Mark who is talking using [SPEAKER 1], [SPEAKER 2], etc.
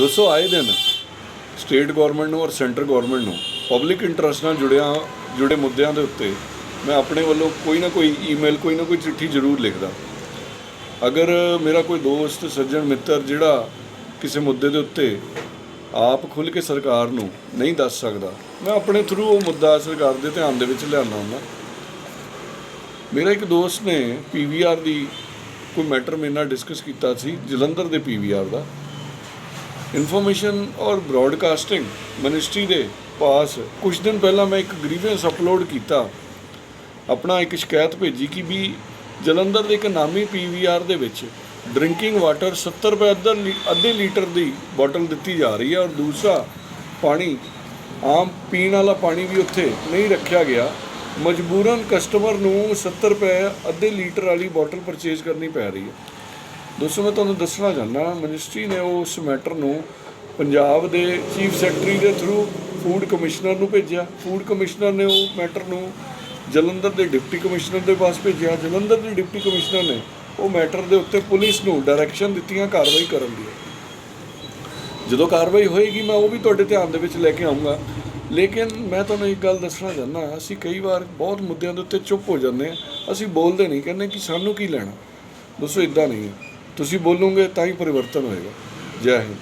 [SPEAKER 1] ਦੋਸਤੋ ਆਏ ਦਿਨ ਸਟੇਟ ਗਵਰਨਮੈਂਟ ਨੂੰ ਔਰ ਸੈਂਟਰ ਗਵਰਨਮੈਂਟ ਨੂੰ ਪਬਲਿਕ ਇੰਟਰਸਟ ਨਾਲ ਜੁੜਿਆ, ਜੁੜੇ ਮੁੱਦਿਆਂ ਦੇ ਉੱਤੇ ਮੈਂ ਆਪਣੇ ਵੱਲੋਂ ਕੋਈ ਨਾ ਕੋਈ ਈਮੇਲ ਕੋਈ ਨਾ ਕੋਈ ਚਿੱਠੀ ਜ਼ਰੂਰ ਲਿਖਦਾ। ਅਗਰ ਮੇਰਾ ਕੋਈ ਦੋਸਤ, ਸੱਜਣ, ਮਿੱਤਰ ਜਿਹੜਾ ਕਿਸੇ ਮੁੱਦੇ ਦੇ ਉੱਤੇ ਆਪ ਖੁੱਲ ਕੇ ਸਰਕਾਰ ਨੂੰ ਨਹੀਂ ਦੱਸ ਸਕਦਾ, ਮੈਂ ਆਪਣੇ ਥਰੂ ਉਹ ਮੁੱਦਾ ਸਰਕਾਰ ਦੇ ਧਿਆਨ ਦੇ ਵਿੱਚ ਲਿਆਉਣਾ ਹੁੰਦਾ। ਮੇਰਾ ਇੱਕ ਦੋਸਤ ਨੇ ਪੀਵੀਆਰ ਦੀ ਕੋਈ ਮੈਟਰ ਮੇਰੇ ਨਾਲ ਡਿਸਕਸ ਕੀਤਾ ਸੀ, ਜਲੰਧਰ ਦੇ ਪੀਵੀਆਰ ਦਾ। ਇਨਫੋਰਮੇਸ਼ਨ ਔਰ ਬ੍ਰੌਡਕਾਸਟਿੰਗ ਮਿਨਿਸਟਰੀ ਦੇ ਪਾਸ। ਕੁਝ ਦਿਨ ਪਹਿਲਾਂ ਮੈਂ ਇੱਕ ਗ੍ਰੀਵੈਂਸ ਅਪਲੋਡ ਕੀਤਾ। ਆਪਣਾ ਇੱਕ ਸ਼ਿਕਾਇਤ ਭੇਜੀ ਕਿ ਵੀ ਜਲੰਧਰ ਦੇ ਇੱਕ ਨਾਮੀ ਪੀਵੀਆਰ ਦੇ ਵਿੱਚ ਡਰਿੰਕਿੰਗ ਵਾਟਰ 70 ਰੁਪਏ ਅੱਧਾ ਲੀ- ਅੱਧੇ ਲੀਟਰ ਦੀ ਬੋਟਲ ਦਿੱਤੀ ਜਾ ਰਹੀ ਹੈ ਔਰ ਦੂਸਰਾ ਪਾਣੀ, ਆਮ ਪੀਣ ਵਾਲਾ ਪਾਣੀ ਵੀ ਉੱਥੇ ਨਹੀਂ ਰੱਖਿਆ ਗਿਆ। ਮਜਬੂਰਨ ਕਸਟਮਰ ਨੂੰ 70 ਰੁਪਏ ਅੱਧੇ ਲੀਟਰ ਵਾਲੀ ਬੋਟਲ ਪਰਚੇਜ਼ ਕਰਨੀ ਪੈ ਰਹੀ ਹੈ। ਦੋਸਤੋ ਮੈਂ ਤੁਹਾਨੂੰ ਦੱਸਣਾ ਚਾਹੁੰਦਾ, ਮਿਨਿਸਟਰੀ ਨੇ ਉਸ ਮੈਟਰ ਨੂੰ ਪੰਜਾਬ ਦੇ ਚੀਫ ਸੈਕਟਰੀ ਦੇ ਥਰੂ ਫੂਡ ਕਮਿਸ਼ਨਰ ਨੂੰ ਭੇਜਿਆ। ਫੂਡ ਕਮਿਸ਼ਨਰ ਨੇ ਉਹ ਮੈਟਰ ਨੂੰ ਜਲੰਧਰ ਦੇ ਡਿਪਟੀ ਕਮਿਸ਼ਨਰ ਦੇ ਪਾਸ ਭੇਜਿਆ। ਜਲੰਧਰ ਦੇ ਡਿਪਟੀ ਕਮਿਸ਼ਨਰ ਨੇ ਉਹ ਮੈਟਰ ਦੇ ਉੱਤੇ ਪੁਲਿਸ ਨੂੰ ਡਾਇਰੈਕਸ਼ਨ ਦਿੱਤੀਆਂ ਕਾਰਵਾਈ ਕਰਨ ਦੀ। ਜਦੋਂ ਕਾਰਵਾਈ ਹੋਏਗੀ, ਮੈਂ ਉਹ ਵੀ ਤੁਹਾਡੇ ਧਿਆਨ ਦੇ ਵਿੱਚ ਲੈ ਕੇ ਆਉਂਗਾ ਲੇਕਿਨ ਮੈਂ ਤੁਹਾਨੂੰ ਇੱਕ ਗੱਲ ਦੱਸਣਾ ਚਾਹੁੰਦਾ, ਅਸੀਂ ਕਈ ਵਾਰ ਬਹੁਤ ਮੁੱਦਿਆਂ ਦੇ ਉੱਤੇ ਚੁੱਪ ਹੋ ਜਾਂਦੇ ਹਾਂ। ਅਸੀਂ ਬੋਲਦੇ ਨਹੀਂ, ਕਹਿੰਦੇ ਕਿ ਸਾਨੂੰ ਕੀ ਲੈਣਾ। ਦੋਸਤੋ ਇਦਾਂ ਨਹੀਂ ਹੈ। ਤੁਸੀਂ ਬੋਲੋਗੇ ਤਾਂ ਹੀ ਪਰਿਵਰਤਨ ਹੋਏਗਾ। ਜੈ ਹਿੰਦ।